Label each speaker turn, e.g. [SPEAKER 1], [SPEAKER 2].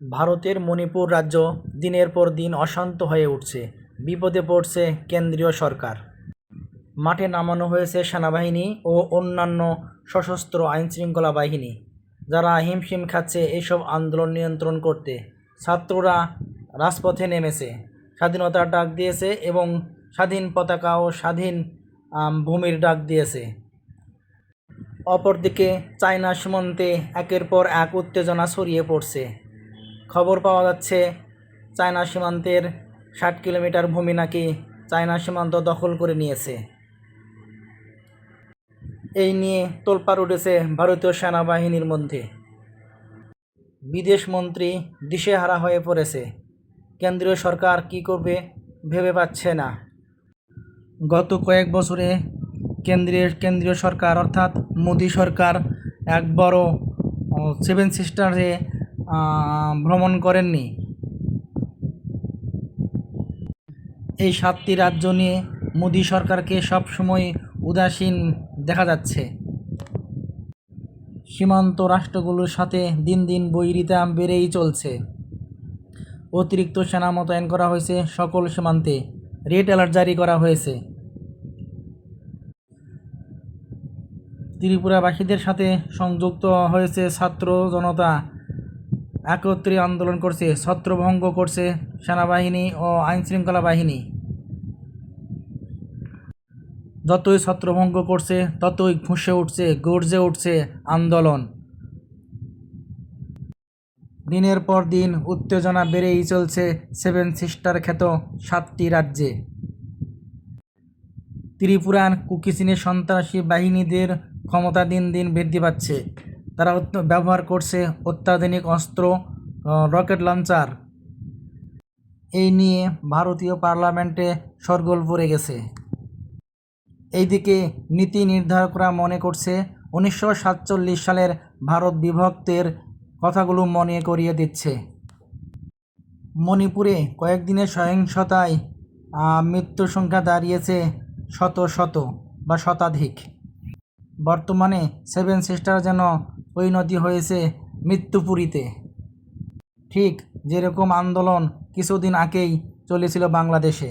[SPEAKER 1] ভারতের মণিপুর রাজ্য দিনের পর দিন অশান্ত হয়ে উঠছে। বিপদে পড়ছে কেন্দ্রীয় সরকার। মাঠে নামানো হয়েছে সেনাবাহিনী ও অন্যান্য সশস্ত্র আইনশৃঙ্খলা বাহিনী। যারা হিমশিম খাচ্ছে এইসব আন্দোলন নিয়ন্ত্রণ করতে। ছাত্ররা রাজপথে নেমেছে। স্বাধীনতার ডাক দিয়েছে এবং স্বাধীন পতাকা ও স্বাধীন ভূমির ডাক দিয়েছে। অপরদিকে চায়না সীমান্তে একের পর এক উত্তেজনা ছড়িয়ে পড়ছে। খবর পাওয়া যাচ্ছে, চায়না সীমান্তের ষাট কিলোমিটার ভূমি নাকি চায়না সীমান্ত দখল করে নিয়েছে। এই নিয়ে তোলপাড় উঠেছে ভারতীয় সেনাবাহিনীর মধ্যে। বিদেশ মন্ত্রী দিশেহারা হয়ে পড়েছে। কেন্দ্রীয় সরকার কি করবে ভেবে পাচ্ছে না। গত কয়েক বছরে কেন্দ্রীয় কেন্দ্রীয় সরকার অর্থাৎ মোদী সরকার এক বড় সেভেন সিস্টারে ভ্রমণ করেননি। এই সাতটি রাজ্য নিয়ে মোদী সরকারকে সবসময় উদাসীন দেখা যাচ্ছে। সীমান্ত রাষ্ট্রগুলোর সাথে দিন দিন বৈরিতা বেড়েই চলছে। অতিরিক্ত সেনা মোতায়েন করা হয়েছে সকল সীমান্তে। রেড অ্যালার্ট জারি করা হয়েছে। ত্রিপুরাবাসীদের সাথে সংযুক্ত হয়েছে ছাত্র জনতা একত্রে আন্দোলন করছে, ছত্রভঙ্গ করছে সেনাবাহিনী ও আইনশৃঙ্খলা বাহিনী। যতই ছত্রভঙ্গ করছে, ততই ফুঁসে উঠছে, গর্জে উঠছে আন্দোলন। দিনের পর দিন উত্তেজনা বেড়েই চলছে সেভেন সিস্টার খ্যাত সাতটি রাজ্যে। ত্রিপুরার কুকিচিনের সন্ত্রাসী বাহিনীদের ক্ষমতা দিন দিন বৃদ্ধি পাচ্ছে। তারা ব্যবহার করছে অত্যাধুনিক অস্ত্র রকেট লঞ্চার। এই নিয়ে ভারতীয় পার্লামেন্টে সরগোল পড়ে গেছে। এইদিকে নীতি নির্ধারকরা মনে করছে উনিশশো সাতচল্লিশ সালের ভারত বিভক্তের কথাগুলো মনে করিয়ে দিচ্ছে। মণিপুরে কয়েকদিনের সহিংসতায় মৃত্যুর সংখ্যা দাঁড়িয়েছে শত শত বা শতাধিক। বর্তমানে সেভেন সিস্টার যেন পরিণতি হয়েছে মৃত্যুপুরীতে। ঠিক যেরকম আন্দোলন কিছুদিন আগেই চলেছিল বাংলাদেশে।